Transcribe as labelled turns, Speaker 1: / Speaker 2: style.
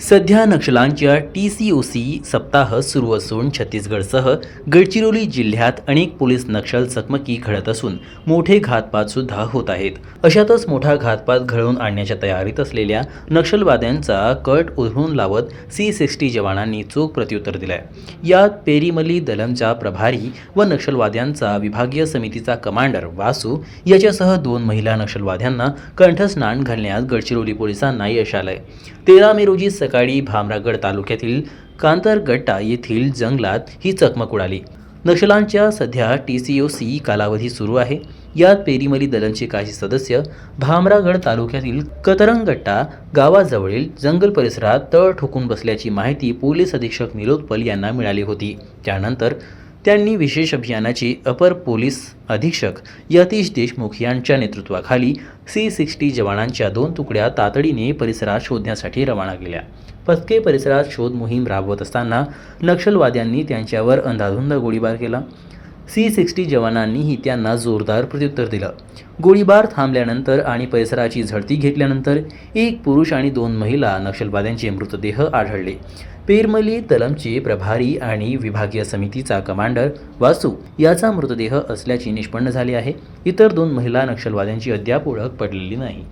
Speaker 1: सध्या नक्षलांच्या T C O C सप्ताह सुरू असून छत्तीसगडसह गडचिरोली जिल्ह्यात अनेक पोलीस नक्षल चकमकी घडत असून मोठे घातपात सुद्धा होत आहेत. अशातच मोठा घातपात घडवून आणण्याच्या तयारीत असलेल्या नक्षलवाद्यांचा कट उधळून लावत सी सिक्स्टी जवानांनी चोख प्रत्युत्तर दिलंय. यात पेरीमली दलमचा प्रभारी व नक्षलवाद्यांचा विभागीय समितीचा कमांडर वासू याच्यासह दोन महिला नक्षलवाद्यांना कंठस्नान घालण्यात गडचिरोली पोलिसांना यश आलंय. तेरा मे रोजी सकाळी भामरागड तालुक्यातील कांतरगट्टा येथील जंगलात ही चकमक उडाली. नक्षलांच्या सध्या टी सी ओ सी कालावधी सुरू आहे. यात पेरीमली दलनचे काही सदस्य भामरागड तालुक्यातील कतरंगट्टा गावाजवळील जंगल परिसरात तळ ठोकून बसल्याची माहिती पोलीस अधीक्षक निलोत्पल यांना मिळाली होती. त्यानंतर त्यांनी विशेष अभियानाचे अपर पोलीस अधीक्षक यतीश देशमुख यांच्या नेतृत्वाखाली सी सिक्स्टी जवानांच्या दोन तुकड्या तातडीने परिसरात शोधण्यासाठी रवाना केल्या. पस्के परिसरात शोध मोहीम राबवत असताना नक्षलवाद्यांनी त्यांच्यावर अंधाधुंद गोळीबार केला. सी सिक्स्टी जवानांनीही त्यांना जोरदार प्रत्युत्तर दिलं. गोळीबार थांबल्यानंतर आणि परिसराची झडती घेतल्यानंतर एक पुरुष आणि दोन महिला नक्षलवाद्यांचे मृतदेह आढळले. पेरमली तलमचे प्रभारी आणि विभागीय समितीचा कमांडर वासू याचा मृतदेह असल्याचे निष्पन्न झाले आहे. इतर दोन महिला नक्षलवाद्यांची अद्याप ओळख पडलेली नाही.